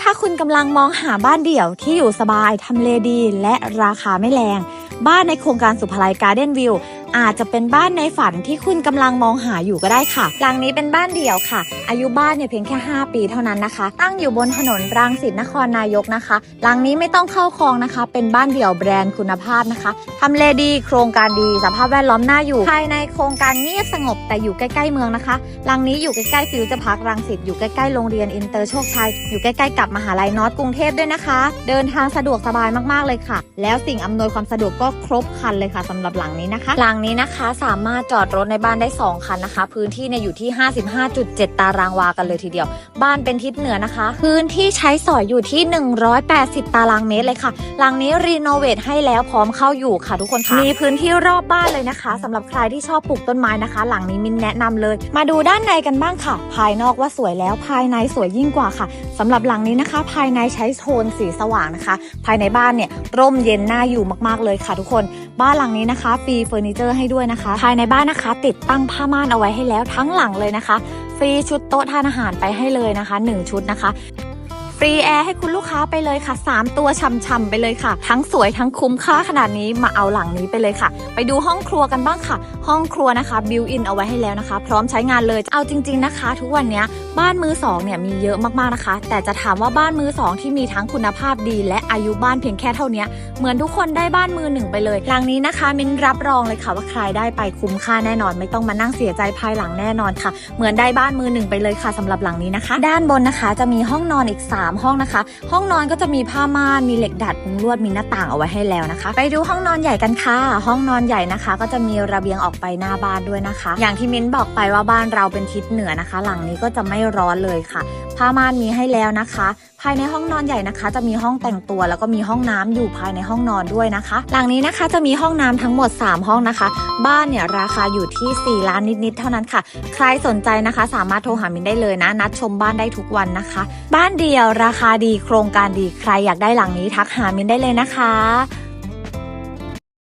ถ้าคุณกำลังมองหาบ้านเดี่ยวที่อยู่สบาย ทำเลดี และราคาไม่แรง บ้านในโครงการสุภาลัยการ์เด้นวิวอาจจะเป็นบ้านในฝันที่คุณกำลังมองหาอยู่ก็ได้ค่ะ หลังนี้เป็นบ้านเดี่ยวค่ะ อายุบ้านเนี่ยเพียงแค่ 5 ปีเท่านั้นนะคะ ตั้งอยู่บนถนนรังสิตนครนายกนะคะ หลังนี้ไม่ต้องเข้าคลองนะคะ เป็นบ้านเดี่ยวแบรนด์คุณภาพนะคะทำเลดี โครงการดี สภาพแวดล้อมน่าอยู่ ภายในโครงการเงียบสงบแต่อยู่ใกล้ๆเมืองนะคะ หลังนี้อยู่ใกล้ๆฟิวจอร์พาร์ครังสิต อยู่ใกล้ๆโรงเรียนอินเตอร์โชคชัย อยู่ใกล้ๆกับมหาลัยนอร์ทกรุงเทพด้วยนะคะ เดินทางสะดวกสบายมากๆเลยค่ะ แล้วสิ่งอำนวยความสะดวกก็ครบครันเลยค่ะสำหรับหลังนี้นะคะ หลังนี้นะคะสามารถจอดรถในบ้านได้ 2 คันนะคะ พื้นที่เนี่ยอยู่ที่ 55.7 ตารางวากันเลยทีเดียว บ้านเป็นทิศเหนือนะคะ พื้นที่ใช้สอยอยู่ที่ 180 ตารางเมตรเลยค่ะ หลังนี้รีโนเวทให้แล้วพร้อมเข้าอยู่ค่ะทุกคนค่ะมีพื้นที่รอบบ้านเลยนะคะสำหรับใครที่ชอบปลูกต้นไม้นะคะ หลังนี้มินแนะนำเลย มาดูด้านในกันบ้างค่ะ ภายนอกว่าสวยแล้วภายในสวยยิ่งกว่าค่ะสำหรับหลังนี้นะคะ ภายในใช้โทนสีสว่างนะคะ ภายในบ้านเนี่ยร่มเย็นน่าอยู่มากๆเลยค่ะทุกคน บ้านหลังนี้นะคะฟรีเฟอร์นิเจอร์ให้ด้วยนะคะ ภายในบ้านนะคะ ติดตั้งผ้าม่านเอาไว้ให้แล้วทั้งหลังเลยนะคะ ฟรีชุดโต๊ะทานอาหารไปให้เลยนะคะ 1 ชุดนะคะ ฟรีแอร์ให้คุณลูกค้าไปเลยค่ะ 3 ตัวช่ำๆไปเลยค่ะ ทั้งสวยทั้งคุ้มค่าขนาดนี้มาเอาหลังนี้ไปเลยค่ะ ไปดูห้องครัวกันบ้างค่ะ ห้องครัวนะคะบิวอินเอาไว้ให้แล้วนะคะ พร้อมใช้งานเลยเอาจริง ๆนะคะ ทุกวันนี้บ้านมือสองเนี่ยมีเยอะมากๆนะคะ แต่จะถามว่าบ้านมือสองที่มีทั้งคุณภาพดี และอายุบ้านเพียงแค่เท่านี้เหมือนทุกคนได้บ้านมือหนึ่งไปเลยหลังนี้นะคะ มินรับรองเลยค่ะว่าใครได้ไปคุ้มค่าแน่นอน ไม่ต้องมานั่งเสียใจภายหลังแน่นอนค่ะ เหมือนได้บ้านมือหนึ่งไปเลยค่ะสำหรับหลังนี้นะคะ ด้านบนนะคะ จะมีห้องนอนอีก3ห้องนะคะ ห้องนอนก็จะมีผ้าม่านมีเหล็กดัดมุงลวดมีหน้าต่างเอาไว้ให้แล้วนะคะ ไปดูห้องนอนใหญ่กันค่ะ ห้องนอนใหญ่นะคะ ก็จะมีระเบียงออกไปหน้าบ้านด้วยนะคะ อย่างที่มินบอกไปว่าบ้านเราเป็นทิศเหนือนะคะ หลังนี้ก็จะไม่ร้อนเลยค่ะ ผ้าม่านมีให้แล้วนะคะ ภายในห้องนอนใหญ่นะคะ จะมีห้องแต่งตัว แล้วก็มีห้องน้ำอยู่ภายในห้องนอนด้วยนะคะ หลังนี้นะคะจะมีห้องน้ำทั้งหมด 3 ห้องนะคะ บ้านเนี่ยราคาอยู่ที่ 4 ล้านนิดๆเท่านั้นค่ะ ใครสนใจนะคะ สามารถโทรหามินได้เลยนะ นัดชมบ้านได้ทุกวันนะคะ บ้านเดียวราคาดีโครงการดีใครอยากได้หลังนี้ทักหามินได้เลยนะคะ